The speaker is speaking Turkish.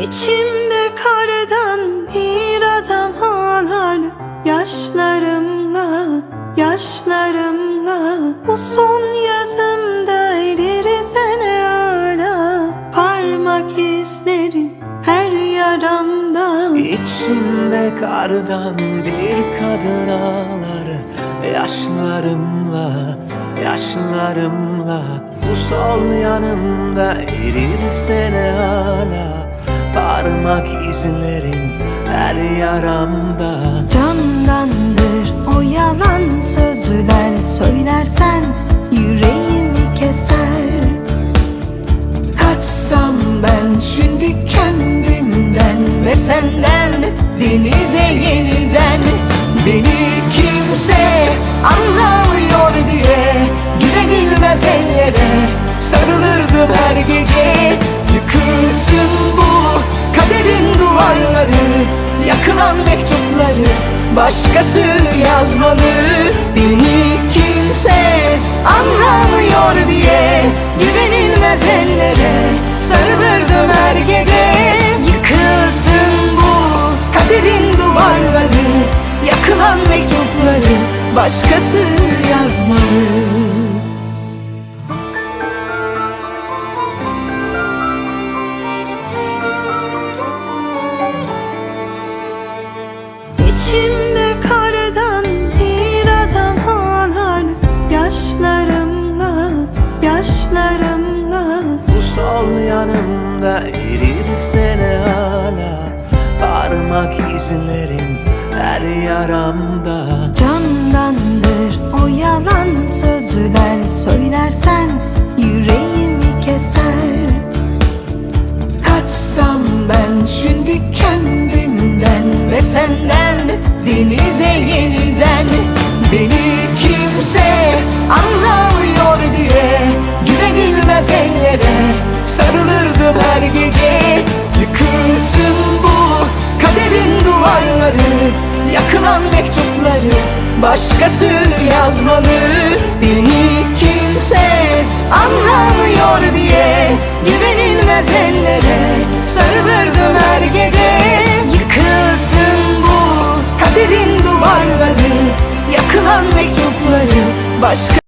İçimde kardan bir adam ağlar Yaşlarımla, yaşlarımla. Bu son yazımda eririz ne hala Parmak izlerin her yaramda. İçimde kardan bir kadın ağlar Yaşlarımla, yaşlarımla. Bu sol yanımda erirse ne hala Parmak izlerin her yaramda. Candandır o yalan sözler Söylersen yüreğimi keser. Kaçsam ben şimdi kendimden ve senden Denize yeniden. Beni kimse anlamıyor diye Güvenilmez ellere sarılırdım her gece. Yıkılsın duvarları Yakılan mektupları başkası yazmalı. Beni kimse anlamıyor diye Güvenilmez ellere sarılırdım her gece. Yıkılsın bu kaderin duvarları Yakılan mektupları başkası yazmalı Sol yanımda erirse ne hala. Parmak izlerin her yaramda. Candandır o yalan sözler Söylersen yüreğimi keser. Kaçsam ben şimdi kendimden ve senden Denize yeniden. Beni kimse anlamıyor Yakılan mektupları başkası yazmalı Beni kimse anlamıyor diye Güvenilmez ellere sarılırdım her gece. Yıkılsın bu kaderin duvarları Yakılan mektupları başka